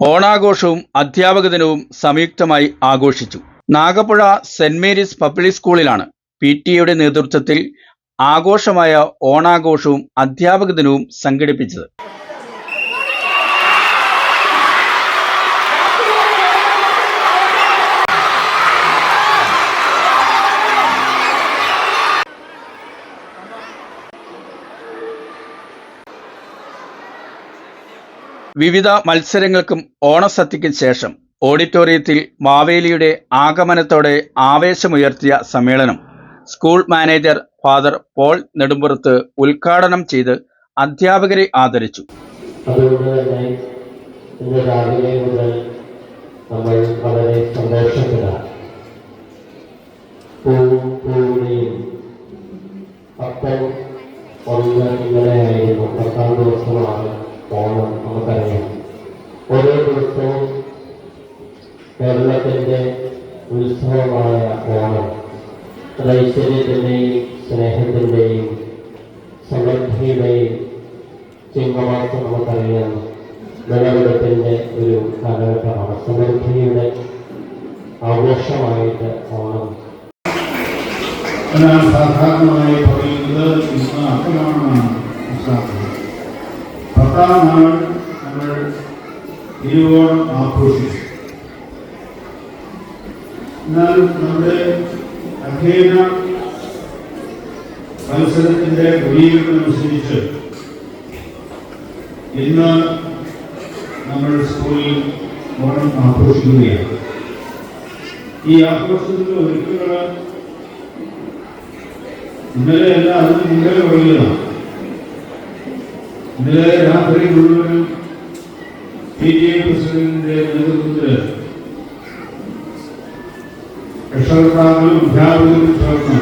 ഓണാഘോഷവും അധ്യാപക ദിനവും സംയുക്തമായി ആഘോഷിച്ചു. നാഗപ്പുഴ സെന്റ് മേരീസ് പബ്ലിക് സ്കൂളിലാണ് പി ടി എയുടെ നേതൃത്വത്തിൽ ആഘോഷമായ ഓണാഘോഷവും അധ്യാപക ദിനവും സംഘടിപ്പിച്ചത്. വിവിധ മത്സരങ്ങൾക്കും ഓണസദ്യയ്ക്കും ശേഷം ഓഡിറ്റോറിയത്തിൽ മാവേലിയുടെ ആഗമനത്തോടെ ആവേശമുയർത്തിയ സമ്മേളനം school manager father Paul Nedumpurath ഉദ്ഘാടനം ചെയ്ത് അധ്യാപകരെ ആദരിച്ചു. അതുകൊണ്ട് തന്നെ ഇന്ന് രാവിലെ മുതൽ നമ്മൾ വളരെ സന്തോഷത്തിലാണ്. പൂവും പൂവിനെയും പത്തൻ ഒന്ന് ഇന്നലെയായിരുന്നു പത്താം ദിവസമാണ് ഓണം നമുക്കറിയാം ഓരോ ദിവസവും കേരളത്തിന്റെ ഉത്സവമായ ഓണം അത് ഐശ്വര്യത്തിന്റെയും സ്നേഹത്തിന്റെയും സമൃദ്ധിയുടെയും ചിങ്ങമാസം നമുക്കറിയാം വിളവെടുപ്പിന്റെ ഒരു കാലഘട്ടമാണ് സമൃദ്ധിയുടെ ആഘോഷമായിട്ട് ഓണം. സാധാരണമായി പറയുന്നത് ഇന്ന് അക്രമമാണ് പത്താം നാൾ നമ്മൾ തിരുവോണം ആഘോഷിച്ചു എന്നാൽ നമ്മുടെ അധ്യയന മത്സരത്തിന്റെ ക്രമീകരണമനുസരിച്ച് ഇന്ന് നമ്മൾ സ്കൂളിൽ ഓണം ആഘോഷിക്കുകയാണ്. ഈ ആഘോഷത്തിന്റെ ഒരുക്കങ്ങൾ ഇന്നലെ അല്ല അതിന് മുമ്പേ തുടങ്ങിയതാണ് ഇന്നലെ രാത്രി മുഴുവനും പി ടി എ പ്രസിഡന്റിന്റെ നേതൃത്വത്തിൽ രക്ഷകർത്താക്കളും അധ്യാപകരും ചേർന്ന്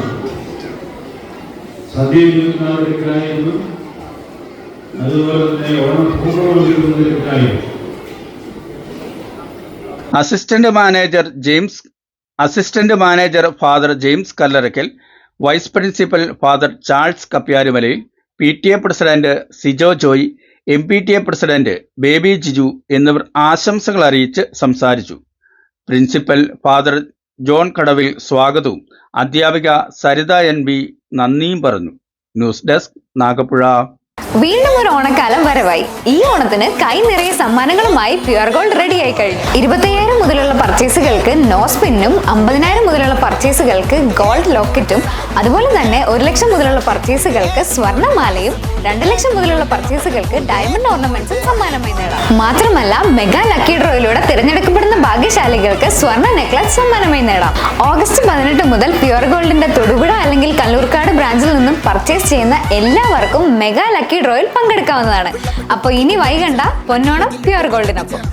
സദ്യ ഒരുക്കുന്നതിലേക്കായിരുന്നു അതുപോലെ തന്നെ Onam പൂർണം assistant manager James assistant manager father James Kallarackal vice principal father Charles Kapyarumalayil P T A president Sijo Joy M P T A president Baby Jiju എന്നിവർ ആശംസകൾ അറിയിച്ച് സംസാരിച്ചു. പ്രിൻസിപ്പൽ ഫാദർ ജോൺ കടവിൽ സ്വാഗതവും. അധ്യാപിക സരിത എൻ ബി നന്ദിയും പറഞ്ഞു. News desk Nagappuzha. വീണ്ടും ഒരു ഓണക്കാലം വരവായി. ഈ ഓണത്തിന് കൈ നിറയെ സമ്മാനങ്ങളുമായി പ്യുർ ഗോൾഡ് റെഡി ആയി കഴിഞ്ഞു. ഇരുപത്തയ്യായിരം മുതലുള്ള പർച്ചേസുകൾക്ക് നോ സ്പിന്നും അമ്പതിനായിരം മുതലുള്ള പർച്ചേസുകൾക്ക് ഗോൾഡ് ലോക്കറ്റും അതുപോലെ തന്നെ ഒരു ലക്ഷം മുതലുള്ള പർച്ചേസുകൾക്ക് സ്വർണമാലയും രണ്ട് ലക്ഷം മുതലുള്ള പർച്ചേസുകൾക്ക് ഡയമണ്ട് ഓർണമെന്റ്സും സമ്മാനമായി നേടാം. മാത്രമല്ല മെഗാ ലക്കി ഡ്രോയിലൂടെ തിരഞ്ഞെടുക്കപ്പെടുന്ന ഭാഗ്യശാലികൾക്ക് സ്വർണ നെക്ലസ് സമ്മാനമായി നേടാം. ഓഗസ്റ്റ് പതിനെട്ട് മുതൽ പ്യുർ ഗോൾഡിന്റെ തൊടുപുഴ അല്ലെങ്കിൽ കല്ലൂർക്കാട് ബ്രാഞ്ചിൽ നിന്നും പർച്ചേസ് ചെയ്യുന്ന എല്ലാവർക്കും മെഗാ ലക്കി ഡ്രോയിൽ പങ്കെടുക്കാവുന്നതാണ്. അപ്പോൾ ഇനി വൈകണ്ട പൊന്നോണം പ്യുവർ ഗോൾഡിനൊപ്പം